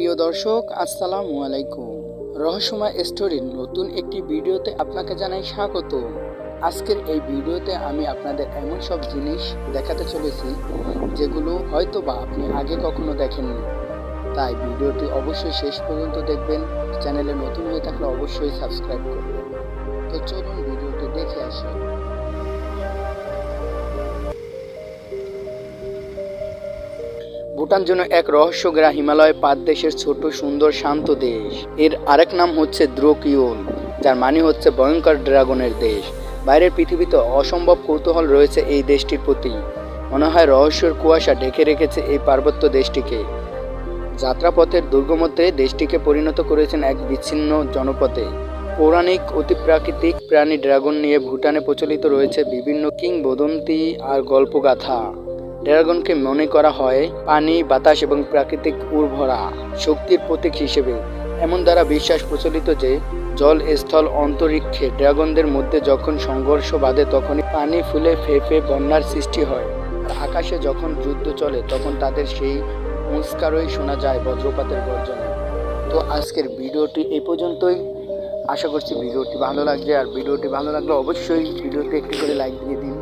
প্রিয় দর্শক, আসসালামু আলাইকুম। রহস্যময় স্টোরির নতুন একটি ভিডিওতে আপনাকে জানাই স্বাগত। আজকের এই ভিডিওতে আমি আপনাদের এমন সব জিনিস দেখাতে চলেছি, যেগুলো হয়তো বা আপনি আগে কখনো দেখেননি। তাই ভিডিওটি অবশ্যই শেষ পর্যন্ত দেখবেন, চ্যানেলে নতুন হয়ে থাকলে অবশ্যই সাবস্ক্রাইব করবেন। তো চলুন ভিডিওটি দেখে আসি। ভুটান যেন এক রহস্যগ্রা হিমালয় পাদ দেশের ছোট, সুন্দর, শান্ত দেশ। এর আরেক নাম হচ্ছে দ্রোকিওল, যার মানে হচ্ছে ভয়ঙ্কর ড্রাগনের দেশ। বাইরের পৃথিবীতে অসম্ভব কৌতূহল রয়েছে এই দেশটির প্রতি। মনে হয় রহস্যের কুয়াশা ঢেকে রেখেছে এই পার্বত্য দেশটিকে। যাত্রাপথের দুর্গমধ্যে দেশটিকে পরিণত করেছেন এক বিচ্ছিন্ন জনপথে পৌরাণিক, অতিপ্রাকৃতিক প্রাণী ড্রাগন নিয়ে ভুটানে প্রচলিত রয়েছে বিভিন্ন কিংবদন্তি আর গল্পগাথা। ড্রাগনকে মনে করা হয় পানি, বাতাস এবং প্রাকৃতিক উর্বরা শক্তির প্রতীক হিসেবে। এমন দ্বারা বিশ্বাস প্রচলিত যে, জল স্থল অন্তরিক্ষে ড্রাগনদের মধ্যে যখন সংঘর্ষ বাঁধে তখনই পানি ফুলে ফেঁপে বন্যার সৃষ্টি হয়। আর আকাশে যখন যুদ্ধ চলে তখন তাদের সেই মুস্কারই শোনা যায় বজ্রপাতের গর্জনে। তো আজকের ভিডিওটি এই পর্যন্তই। আশা করছি ভিডিওটি ভালো লাগবে। আর ভিডিওটি ভালো লাগলে অবশ্যই ভিডিওতে একটি করে লাইক দিয়ে দিন।